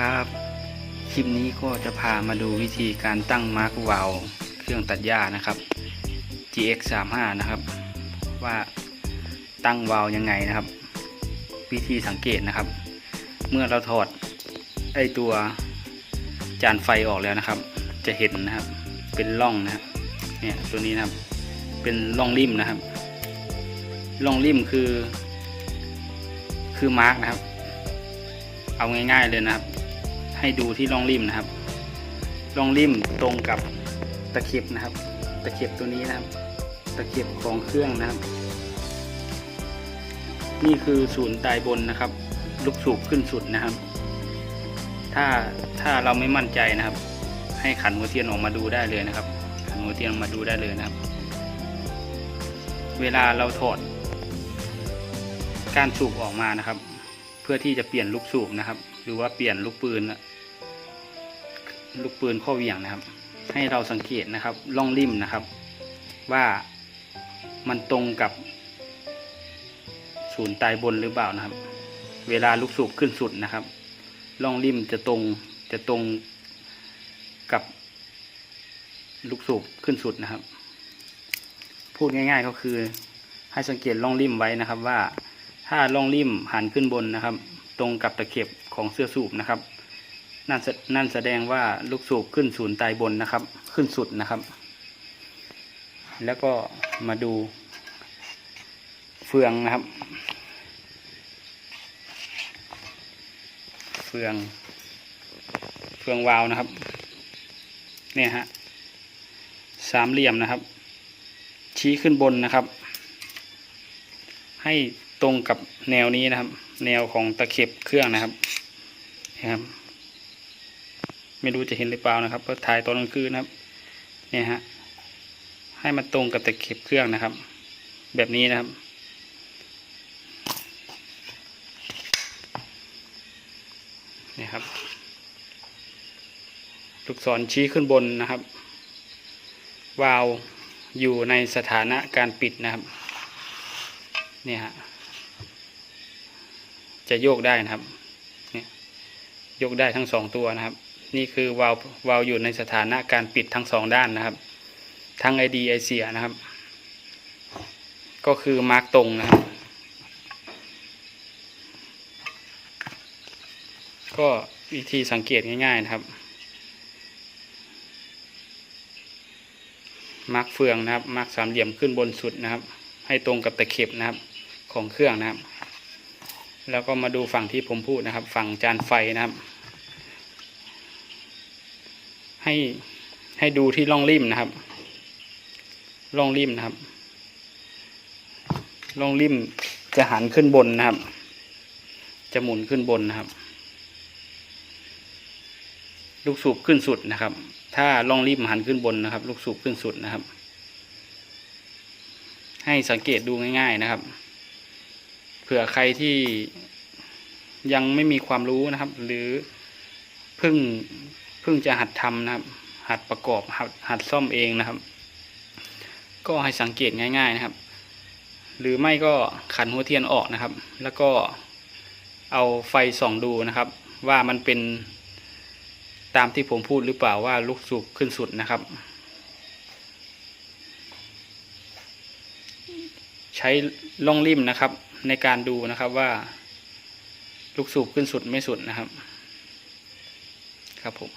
ครับ คลิปนี้ก็จะพามาดูวิธีการตั้งมาร์กวาลเครื่องตัดหญ้านะครับ GX 3 5 นะครับ ว่าตั้งวาลยังไงนะครับ วิธีสังเกตนะครับ เมื่อเราถอดไอตัวจานไฟออกแล้วนะครับ จะเห็นนะครับ เป็นร่องนะครับเนี่ยตัวนี้นะครับ เป็นร่องริมนะครับร่องริมคือ คือมาร์กนะครับ เอาง่ายๆเลยนะครับ ให้ดูที่ร่องริมนะครับร่องริมตรงกับตะเข็บนะครับ ตะเข็บตัวนี้นะครับ ตะเข็บของเครื่องนะครับ นี่คือศูนย์ตายบนนะครับ ลูกสูบขึ้นสุดนะครับ ถ้าถ้าเราไม่มั่นใจนะครับ ให้ขันหัวเทียนออกมาดูได้เลยนะครับ ขันหัวเทียนออกมาดูได้เลยนะครับ เวลาเราถอดการสูบออกมานะครับ เพื่อที่จะเปลี่ยนลูกสูบนะครับ หรือว่าเปลี่ยนลูกปืนนะ ลูกปืนข้อเหวี่ยงนะครับ ให้เราสังเกตนะครับล่องริมนะครับ ว่ามันตรงกับศูนย์ตายบนหรือเปล่านะครับ เวลาลูกสูบขึ้นสุดนะครับล่องริมจะตรงจะตรงกับลูกสูบขึ้นสุดนะครับ พูดง่ายๆก็คือให้สังเกตล่องริมไว้นะครับว่าถ้าล่องริมหันขึ้นบนนะครับ ตรงกับตะเข็บของเสื้อสูบนะครับ นั่นแสนั่นแสดงว่าลูกสูบขึ้นศูนย์ตายบนนะครับ ขึ้นสุดนะครับ แล้วก็มาดู เฟืองนะครับ เฟือง เฟืองวาล์วนะครับ เนี่ยฮะสามเหลี่ยมนะครับ ชี้ขึ้นบนนะครับ ให้ตรงกับแนวนี้นะครับ แนวของตะเข็บเครื่องนะครับนะครับ ไม่รู้จะเห็นหรือเปล่านะครับเพราะถ่ายตอนกลางคืนนะครับ เนี่ยฮะ ให้มันตรงกับตะเข็บเครื่องนะครับ แบบนี้นะครับ นี่ครับ ลูกศรชี้ขึ้นบนนะครับ วาล์วอยู่ในสถานะการปิดนะครับ เนี่ยฮะ จะโยกได้นะครับ เนี่ย โยกได้ทั้งสองตัวนะครับ นี่คือวาล์ววาล์วอยู่ในสถานะการปิดทั้งสองด้านนะครับ ทั้ง ID ไอเสียนะครับ ก็คือมาร์กตรงนะครับ ก็วิธีสังเกตง่าย ๆนะครับ มาร์กเฟืองนะครับ มาร์กสามเหลี่ยมขึ้นบนสุดนะครับ ให้ตรงกับตะเข็บนะครับของเครื่องนะครับ แล้วก็มาดูฝั่งที่ผมพูดนะครับ ฝั่งจานไฟนะครับ ให้ให้ดูที่ร่องริมนะครับร่องริมนะครับร่องริมจะหันขึ้นบนนะครับ จะหมุนขึ้นบนนะครับ ลูกสูบขึ้นสุดนะครับ ถ้าร่องริมหันขึ้นบนนะครับ ลูกสูบขึ้นสุดนะครับ ให้สังเกตดูง่าย ๆนะครับ เผื่อใครที่ยังไม่มีความรู้นะครับ หรือเพิ่ง เพิ่งจะหัดทำนะครับ หัดประกอบหัดหัดซ่อมเองนะครับ ก็ให้สังเกตง่าย ๆนะครับ หรือไม่ก็ขันหัวเทียนออกนะครับ แล้วก็เอาไฟส่องดูนะครับ ว่ามันเป็นตามที่ผมพูดหรือเปล่าว่าลูกสูบขึ้นสุดนะครับ ใช้ล่องริมนะครับ ในการดูนะครับว่า ลูกสูบขึ้นสุดไม่สุดนะครับ ครับผม